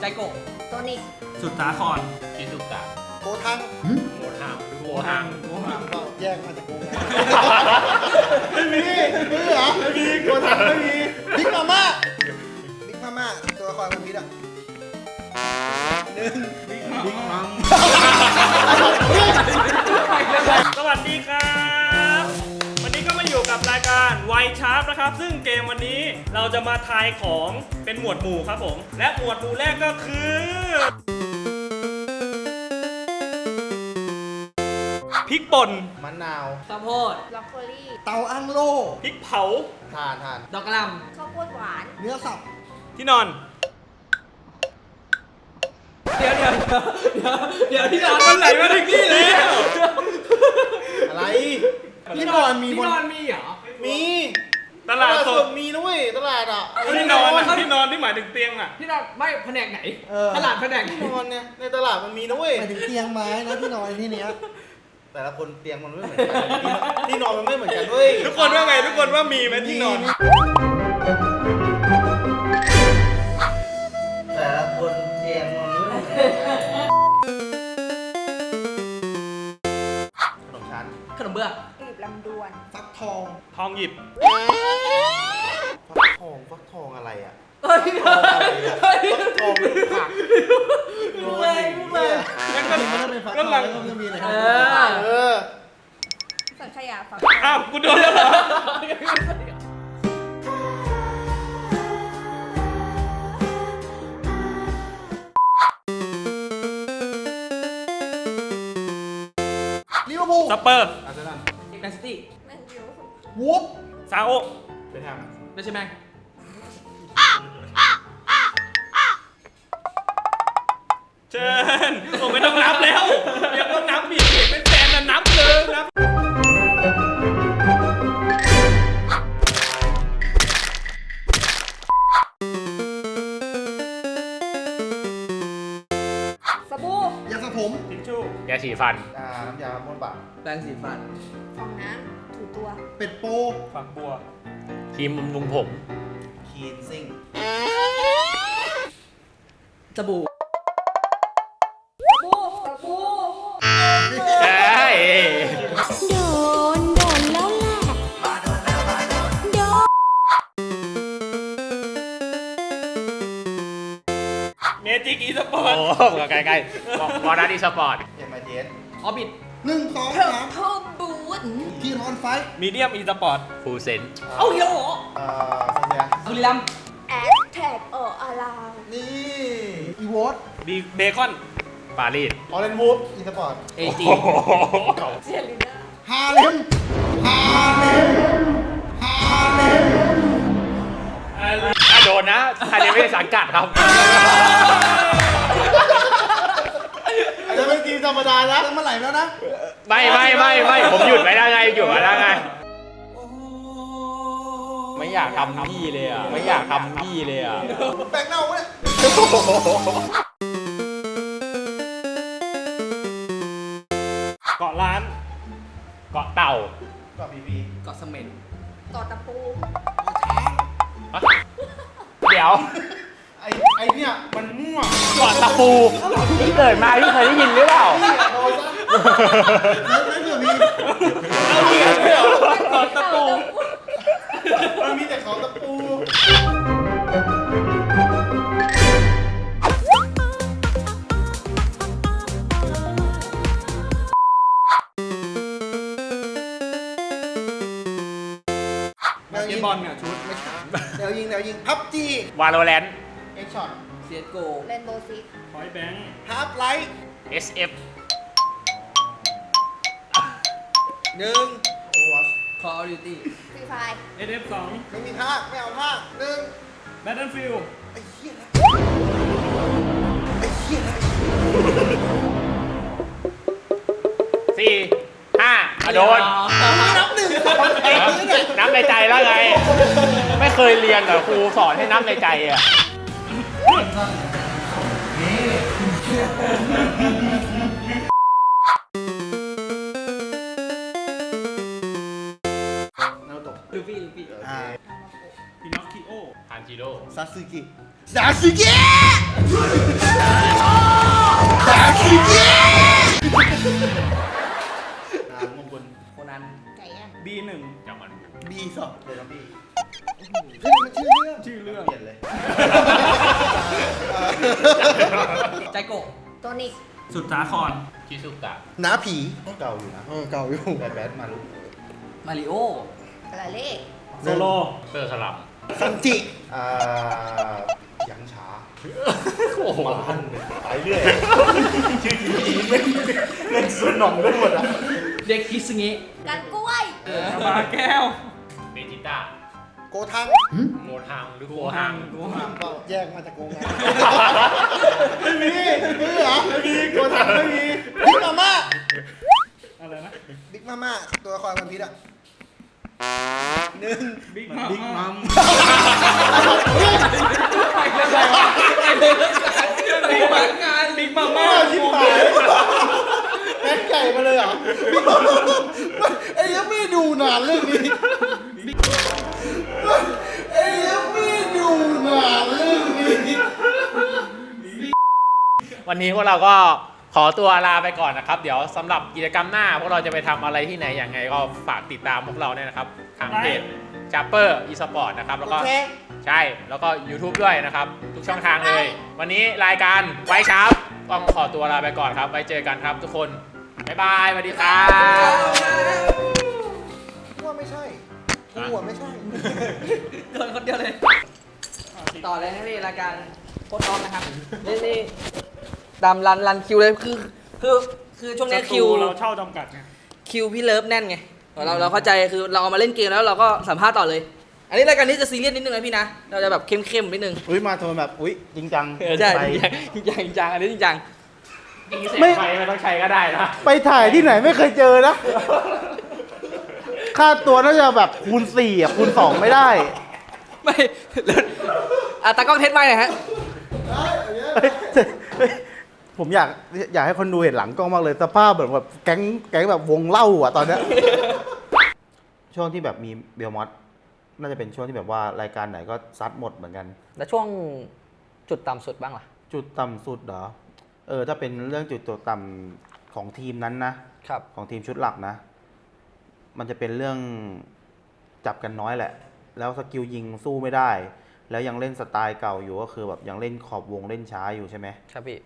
ใจโกะโทนิกสุดสาครชิซุกะโกทังโมทังโมทังก็แยกมาจากโกงไม่มีไม่มีเหรอไม่มีโกทังไม่มีบิ๊กมาม่าบิ๊กมาม่าตัวละครมันพิษอะหนึ่งบิ๊กมัมสวัสดีครับายการไวชาร์ปนะครับ ซึ่งเกมวันนี้เราจะมาทายของเป็นหมวดหมู่ครับผม และหมวดหมู่แรกก็คือ พริกป่น มะนาว ข้าวโพดบรอกโคลีเตาอั้งโลพริกเผา ทานทาน ดอกกระหลข้าวโพดหวานเนื้อสับที่นอนำเดี๋ยวเดี๋ยวเดี๋ยวเดี๋ยวที่นอนมันไหลมาถึงนี่แล้วอะไร พี่นอนมีบที่นนอนมีเหรอ มีตลาดสดมีนะเว้ยตลาดอะที่นอนอะที่นอนที่หมายถึงเตียงอะ ที่นอนไม่แผนกไหนเออ ตลาดแผนกไหนที่นอนเนี่ยในตลาดมันมีนะเว้ยหมายถึงเตียงไม้นะที่นอนที่เนี้ยแต่ละคนเตียงมันไม่เหมือนกันที่นอนมันไม่เหมือนกันเว้ยทุกคนว่าไงทุกคนว่ามีไหมที่นอน แต่ละคนเตียงมันไม่เหมือนกันขนมชั้นขนมเบื้องก ลีบลำดวน ฟักทอง ทองหยิบ ฟักทอง ฟักทองอะไรอะ เฮ้ยฟักทองอะไรอะ ฟักทองเป็นผักมุกเลยมุกเลยงั้นก็มันก็เป็นฟักทก็องหลังแล้วก็จะมีอะไรคเอรับอเออสังขยาฝักอ้าวกูโดนแล้วเหรอลิเวอร์พูลสเปอร์อาร์เซนอลแมนซิตี้แมนยูวูฟซาโอไปทไม่ใช่แมงเชิญผมไม่ต้องนับแล้วยังต้องนับอีก ฟันำอ่าน้ำยาบ้วนปากแปรงสีฟัน ฟองน้ำถูตัว เป็ดโปฝักบัว ครีมบำรุงผม คีนซิ่งสบู่สบู่สบู่ใช่โดน โดนแล้วแหละ โดน เมจิกอีสปอโอ้ร์ตโหใกล้ๆวอร์นัทอีสปอร์ตเอ็มไอเท สออบิทหนึ่งสองเทอสามร์เทิลบูททีนอนไฟท์มีเดียมอีสปอร์ตฟูเซนเอ้าเฮียโหเอ่อซาเซียบุรีรัมย์แอดแท็กเอออาราวนี่อีโวตบีเบคอนปารีสออเรนวูฟอีสปอร์ตเอจี เจลิน่าฮาเลมฮาเลมฮาเลมถ้าโดนนะใครจะไม่ได้สังกัดครับ อาจจะเป็นทีม ธรรมดานะ เริ่มเมื่อไหร่แล้วนะ ไม่ไม่ไม่ไม่ผมหยุดไว้ได้ไงหยุดไว้ได้ไง ไม่อยากทำพี่เลยอะ ไม่อยากทำพี่เลยอะ แปลงเน่าเนี่ยเกาะล้าน เกาะเต่าก็บีบีเกาะเสม็ดต่อตะปู เดี๋ยวไอไอเนี่ยมันมั่วเกาะตะปูที่เกิดมาที่เคยได้ยินหรือเปล่าโดนซะแล้วแล้วเผื่อมีเอาเรียนเลยเหรอเกาะตะปูมันมีแต่เขาตะปูแนวเกยิมงบอลเนี่ยชุดไม่ใช่แนวยิงแนวยิงพับจีวาโลแรนต์ เอ็กช็อตเซียโกเรนโบว์ซิกพอยแบงค์ฮาร์ปไลท์ SF หนึ่งโอวัสคอร์ดิวตี้ฟรีไฟเอเอฟสองไม่มีภาคไม่เอาภาคหนึ่งแบทเทิลฟิลไอ้เหี้ยนะไอ้เหี้ยนะสี่ห้าอะโดนนับหนึ่งสองเองนี่เนี่ยนับในใจแล้วไง ไม่เคยเรียนกับครูสอนให้นับในใจอะ นาโตะลูฟี่ลูฟี่อ่าพินอคคิโอฮันจิโร่ซาสึกิซาสึกิซาสึกินามมงคลโคนันไหนอะบีหนึ่งจังหวัดบีสองเลยครับพี่เฮ้ยมัน ชื่อเรื่องชื่อเรื่อง เปลี่ยนเลย ใจโกะตัวนิกสุดสาครชิซุกะหน้าผี เก่าอยู่นะ เออเก่าอยู่แบทแบทมาลุมาริโออะไรเล่โซโลเตอร์สลัมซันจิ อ่า ยังช้าโอ้โหมาหันไปเรื่อย ชื่อจริงๆไม่เล่นสนองได้หมดอะ เด็กคิสเงะกันกล้วยปลาแก้วเบจิต้า โกทังโมทังหรือโกฮังแยกมาจากโกงงานไม่มีไม่มีเหรอไม่มีโกทังไม่มีบิ๊กมาม่าอะไรนะบิ๊กมาม่าตัวละครวันพีชอะหนึ่งบิ๊กมัมบิ๊กมัมบิ๊กมัมงานบิ๊กมัมอ้าวชิบหายแม็กไก่มาเลยเหรอบิ๊กมาม่าไอ้ยังไม่ดูนานเรื่องนี้ วันนี้พวกเราก็ขอตัวลาไปก่อนนะครับ เดี๋ยวสำหรับกิจกรรมหน้า พวกเราจะไปทำอะไรที่ไหนอย่างไงก็ฝากติดตามพวกเราเนี่ยนะครับ ทางเพจ c h a p p e r eSport นะครับ แล้วก็โอเคใช่ แล้วก็ YouTube ด้วยนะครับ ทุกช่องทางเลย วันนี้รายการไว้ครับต้องขอตัวลาไปก่อนครับ ไว้เจอกันครับทุกคน บ๊ายบายสวัสดีครับว่าไม่ใช่กูอะไม่ใช่ โดนคนเดียวเลย ต่อเลยนะพี่รายการโคตรออฟนะครับนี่นี่ ตามรันรันคิวเลยคือคือคือช่วงนี้คิว เราเช่าจำกัดไงคิวพี่เลิฟแน่นไงเราเราเข้าใจคือเราเอามาเล่นเกมแล้วเราก็สัมภาษณ์ต่อเลย อันนี้รายการนี้จะซีเรียสนิดนึงนะพี่นะ เราจะแบบเข้มๆนิดนึงอุ้ยมาโทนแบบอุ้ยจริงจังใช่ไปจริงจังจริงจังอันนี้จริงจังไม่ไม่ต้องใช้ก็ได้นะไปถ่ายที่ไหนไม่เคยเจอนะ ค่าตัวน่าจะแบบคูณสี่อะคูณสองไม่ได้ ไม่อะตากล้องเทสไมค์หน่อยฮะ ผมอยากอยากให้คนดูเห็นหลังกล้องมากเลยสภาพเหมือนแบบแก๊งแก๊งแบบวงเล่าอะตอนเนี้ย ช่วงที่แบบมีเบลมอสน่าจะเป็นช่วงที่แบบว่ารายการไหนก็ซัดหมดเหมือนกัน แล้วช่วงจุดต่ำสุดบ้างล่ะ จุดต่ำสุดเหรอ เออ ถ้าเป็นเรื่องจุดตัวต่ำของทีมนั้นนะ ครับ ของทีมชุดหลักนะ มันจะเป็นเรื่องจับกันน้อยแหละ แล้วสกิลยิงสู้ไม่ได้ แล้วยังเล่นสไตล์เก่าอยู่ก็คือแบบยังเล่นขอบวงเล่นช้าอยู่ใช่ไหม ครับพี่